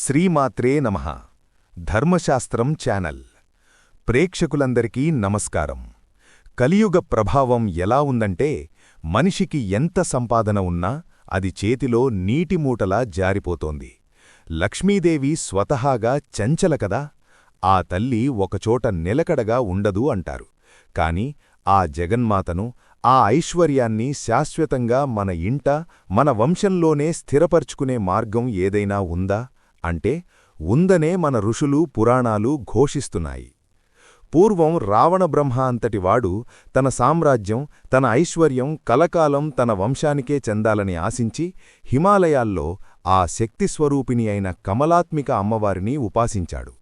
శ్రీమాత్రే నమ. ధర్మశాస్త్రం ఛానల్. ప్రేక్షకులందరికీ నమస్కారం. కలియుగ ప్రభావం ఎలా ఉందంటే మనిషికి ఎంత సంపాదన ఉన్నా అది చేతిలో నీటిమూటలా జారిపోతోంది. లక్ష్మీదేవి స్వతహాగా చంచల కదా ఆ తల్లి ఒకచోట నిలకడగా ఉండదు అంటారు. కాని ఆ జగన్మాతను ఆ ఐశ్వర్యాన్ని శాశ్వతంగా మన ఇంట మన వంశంలోనే స్థిరపర్చుకునే మార్గం ఏదైనా ఉందా? అంటే ఉందనే మన ఋషులు పురాణాలు ఘోషిస్తున్నాయి. పూర్వం రావణబ్రహ్మ అంతటివాడు తన సామ్రాజ్యం తన ఐశ్వర్యం కలకాలం తన వంశానికే చెందాలని ఆశించి హిమాలయాల్లో ఆ శక్తిస్వరూపిణి అయిన కమలాత్మిక అమ్మవారిని ఉపాసించాడు.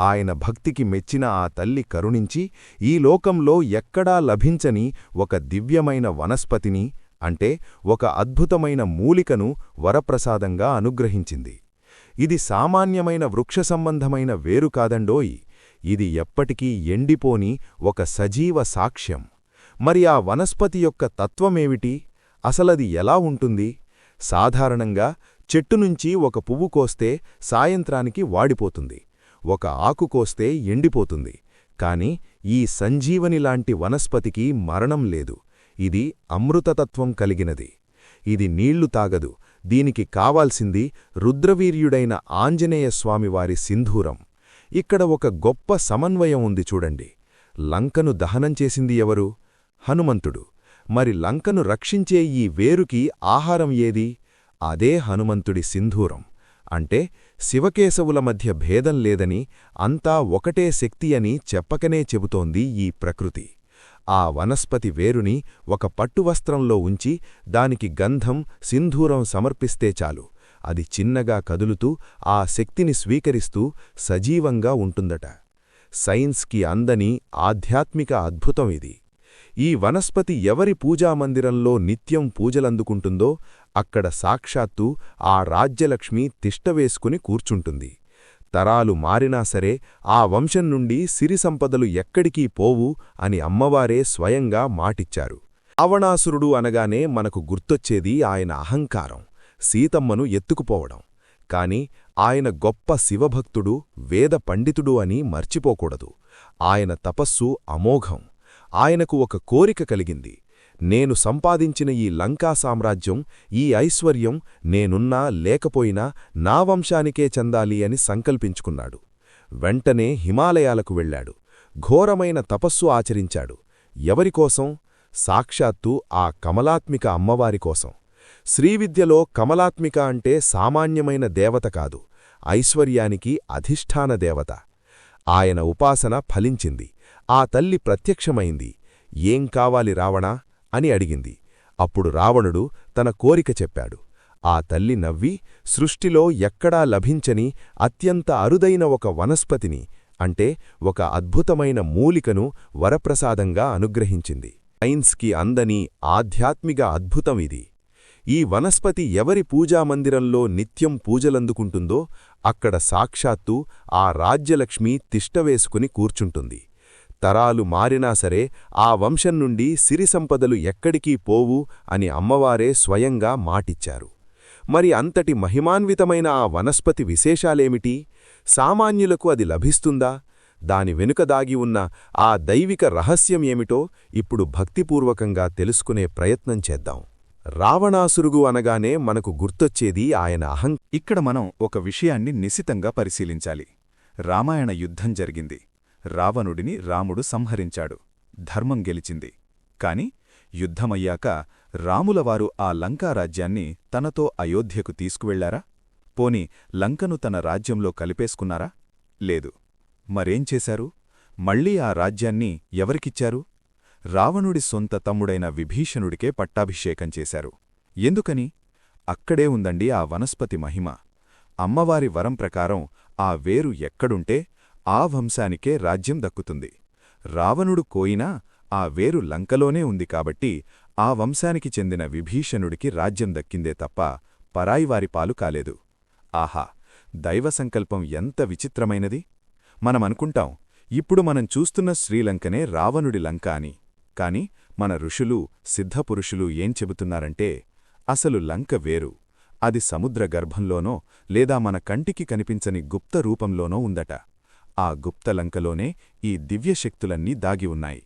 ఆయన భక్తికి మెచ్చిన ఆ తల్లి కరుణించి ఈ లోకంలో ఎక్కడా లభించని ఒక దివ్యమైన వనస్పతిని అంటే ఒక అద్భుతమైన మూలికను వరప్రసాదంగా అనుగ్రహించింది. ఇది సామాన్యమైన వృక్ష సంబంధమైన వేరు కాదండోయ్. ఇది ఎప్పటికీ ఎండిపోని ఒక సజీవ సాక్ష్యం. మరి ఆ వనస్పతి యొక్క తత్వమేమిటి? అసలది ఎలా ఉంటుంది? సాధారణంగా చెట్టునుంచి ఒక పువ్వు కోస్తే సాయంత్రానికి వాడిపోతుంది. ఒక ఆకు కోస్తే ఎండిపోతుంది. కాని ఈ సంజీవనిలాంటి వనస్పతికి మరణం లేదు. ఇది అమృతతత్వం కలిగినది. ఇది నీళ్ళు తాగదు. దీనికి కావాల్సింది రుద్రవీర్యుడైన ఆంజనేయస్వామివారి సింధూరం. ఇక్కడ ఒక గొప్ప సమన్వయం ఉంది చూడండి. లంకను దహనం చేసింది ఎవరు? హనుమంతుడు. మరి లంకను రక్షించే ఈ వేరుకి ఆహారం ఏది? అదే హనుమంతుడి సింధూరం. అంటే శివకేశవుల మధ్య భేదం లేదని అంతా ఒకటే శక్తి అని చెప్పకనే చెబుతోంది ఈ ప్రకృతి. ఆ వనస్పతి వేరుని ఒక పట్టువస్త్రంలో ఉంచి దానికి గంధం సింధూరం సమర్పిస్తే చాలు. అది చిన్నగా కదులుతూ ఆ శక్తిని స్వీకరిస్తూ సజీవంగా ఉంటుందట. సైన్స్కి అందని ఆధ్యాత్మిక అద్భుతం ఇది. ఈ వనస్పతి ఎవరి పూజామందిరంలో నిత్యం పూజలందుకుంటుందో అక్కడ సాక్షాత్తు ఆ రాజ్యలక్ష్మి తిష్టవేసుకుని కూర్చుంటుంది. తరాలు మారినా సరే ఆ వంశం నుండి సిరి సంపదలు ఎక్కడికీ పోవు అని అమ్మవారే స్వయంగా మాటిచ్చారు. అవణాసురుడు అనగానే మనకు గుర్తొచ్చేది ఆయన అహంకారం సీతమ్మను ఎత్తుకుపోవడం. కాని ఆయన గొప్ప శివభక్తుడు వేద పండితుడు అని మర్చిపోకూడదు. ఆయన తపస్సు అమోఘం. ఆయనకు ఒక కోరిక కలిగింది. నేను సంపాదించిన ఈ లంకా సామ్రాజ్యం ఈ ఐశ్వర్యం నేనున్నా లేకపోయినా నా వంశానికే చెందాలి అని సంకల్పించుకున్నాడు. వెంటనే హిమాలయాలకు వెళ్ళాడు ఘోరమైన తపస్సు ఆచరించాడు. ఎవరికోసం సాక్షాత్తు ఆ కమలాత్మిక అమ్మవారికోసం శ్రీవిద్యలో కమలాత్మిక అంటే సామాన్యమైన దేవత కాదు ఐశ్వర్యానికి అధిష్టాన దేవత. ఆయన ఉపాసన ఫలించింది. ఆ తల్లి ప్రత్యక్షమైంది. ఏం కావాలి రావణా? అని అడిగింది. అప్పుడు రావణుడు తన కోరిక చెప్పాడు. ఆ తల్లి నవ్వి సృష్టిలో ఎక్కడా లభించని అత్యంత అరుదైన ఒక వనస్పతిని అంటే ఒక అద్భుతమైన మూలికను వరప్రసాదంగా అనుగ్రహించింది. సైన్స్కి అందని ఆధ్యాత్మిక అద్భుతం ఇది. ఈ వనస్పతి ఎవరి పూజామందిరంలో నిత్యం పూజలందుకుంటుందో అక్కడ సాక్షాత్తు ఆ రాజ్యలక్ష్మి తిష్టవేసుకుని కూర్చుంటుంది. తరాలు మారినా సరే ఆ వంశం నుండి సిరి సంపదలు ఎక్కడికీ పోవు అని అమ్మవారే స్వయంగా మాటిచ్చారు. మరి అంతటి మహిమాన్వితమైన ఆ వనస్పతి విశేషాలేమిటి? సామాన్యులకు అది లభిస్తుందా? దాని వెనుక దాగి ఉన్న ఆ దైవిక రహస్యం ఏమిటో ఇప్పుడు భక్తిపూర్వకంగా తెలుసుకునే ప్రయత్నం చేద్దాం. రావణాసురుగు అనగానే మనకు గుర్తొచ్చేది ఆయన అహం ఇక్కడ మనం ఒక విషయాన్ని నిశితంగా పరిశీలించాలి. రామాయణ యుద్ధం జరిగింది. రావణుడిని రాముడు సంహరించాడు. ధర్మం గెలిచింది. కాని యుద్ధమయ్యాక రాములవారు ఆ లంకారాజ్యాన్ని తనతో అయోధ్యకు తీసుకువెళ్ళారా? పోని లంకను తన రాజ్యంలో కలిపేసుకున్నారా? లేదు. మరేం చేశారు? మళ్ళీ ఆ రాజ్యాన్ని ఎవరికిచ్చారు? రావణుడి సొంత తమ్ముడైన విభీషణుడికే పట్టాభిషేకం చేశారు. ఎందుకని? అక్కడే ఉందండి ఆ వనస్పతి మహిమ. అమ్మవారి వరం ప్రకారం ఆ వేరు ఎక్కడుంటే ఆ వంశానికే రాజ్యం దక్కుతుంది. రావణుడు కోయినా ఆ వేరు లంకలోనే ఉంది కాబట్టి ఆ వంశానికి చెందిన విభీషణుడికి రాజ్యం దక్కిందే తప్ప పరాయివారి పాలు కాలేదు. ఆహా! దైవ సంకల్పం ఎంత విచిత్రమైనది! మనమనుకుంటాం ఇప్పుడు మనం చూస్తున్న శ్రీలంకనే రావణుడి లంక అని. కాని మన ఋషులు సిద్ధపురుషులు ఏం చెబుతున్నారంటే అసలు లంక వేరు. అది సముద్ర గర్భంలోనో లేదా మన కంటికి కనిపించని గుప్త రూపంలోనో ఉందట. ఆ గుప్తలంకలోనే ఈ దివ్యశక్తులన్నీ దాగి ఉన్నాయి.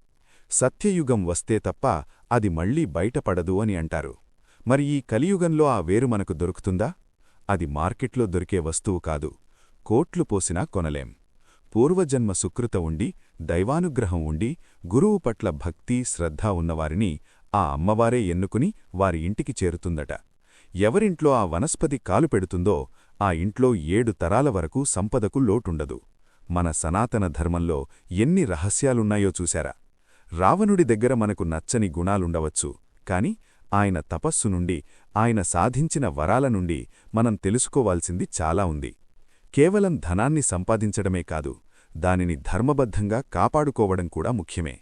సత్యయుగం వస్తే తప్ప అది మళ్ళీ బయటపడదు అని అంటారు. మరి ఈ కలియుగంలో ఆ వేరు మనకు దొరుకుతుందా? అది మార్కెట్లో దొరికే వస్తువు కాదు కోట్లు పోసినా కొనలేం. పూర్వజన్మ సుకృత ఉండి దైవానుగ్రహం ఉండి గురువు పట్ల భక్తి శ్రద్ధ ఉన్నవారిని ఆ అమ్మవారే ఎన్నుకుని వారి ఇంటికి చేరుతుందట. ఎవరింట్లో ఆ వనస్పతి కాలు పెడుతుందో ఆ ఇంట్లో ఏడు తరాల వరకు సంపదకు లోటుండదు. మన సనాతన ధర్మంలో ఎన్ని రహస్యాలున్నాయో చూశారా. రావణుడి దగ్గర మనకు నచ్చని గుణాలుండవచ్చు కాని ఆయన తపస్సు నుండి ఆయన సాధించిన వరాల నుండి మనం తెలుసుకోవాల్సింది చాలా ఉంది. కేవలం ధనాన్ని సంపాదించడమే కాదు దానిని ధర్మబద్ధంగా కాపాడుకోవడం కూడా ముఖ్యమే.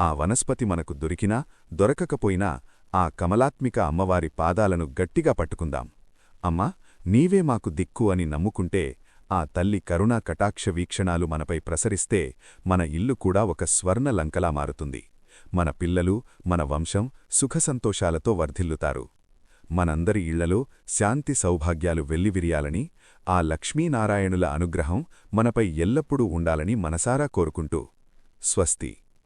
ఆ వనస్పతి మనకు దొరికినా దొరకకపోయినా ఆ కమలాత్మిక అమ్మవారి పాదాలను గట్టిగా పట్టుకుందాం. అమ్మా నీవే మాకు దిక్కు అని నమ్ముకుంటే ఆ తల్లి కరుణా కటాక్ష వీక్షణాలు మనపై ప్రసరిస్తే మన ఇల్లు కూడా ఒక స్వర్ణ లంకలా మారుతుంది. మన పిల్లలు మన వంశం సుఖసంతోషాలతో వర్ధిల్లుతారు. మనందరి ఇళ్ళలో శాంతి సౌభాగ్యాలు వెల్లివిరియాలని ఆ లక్ష్మీనారాయణుల అనుగ్రహం మనపై ఎల్లప్పుడూ ఉండాలని మనసారా కోరుకుంటూ. స్వస్తి.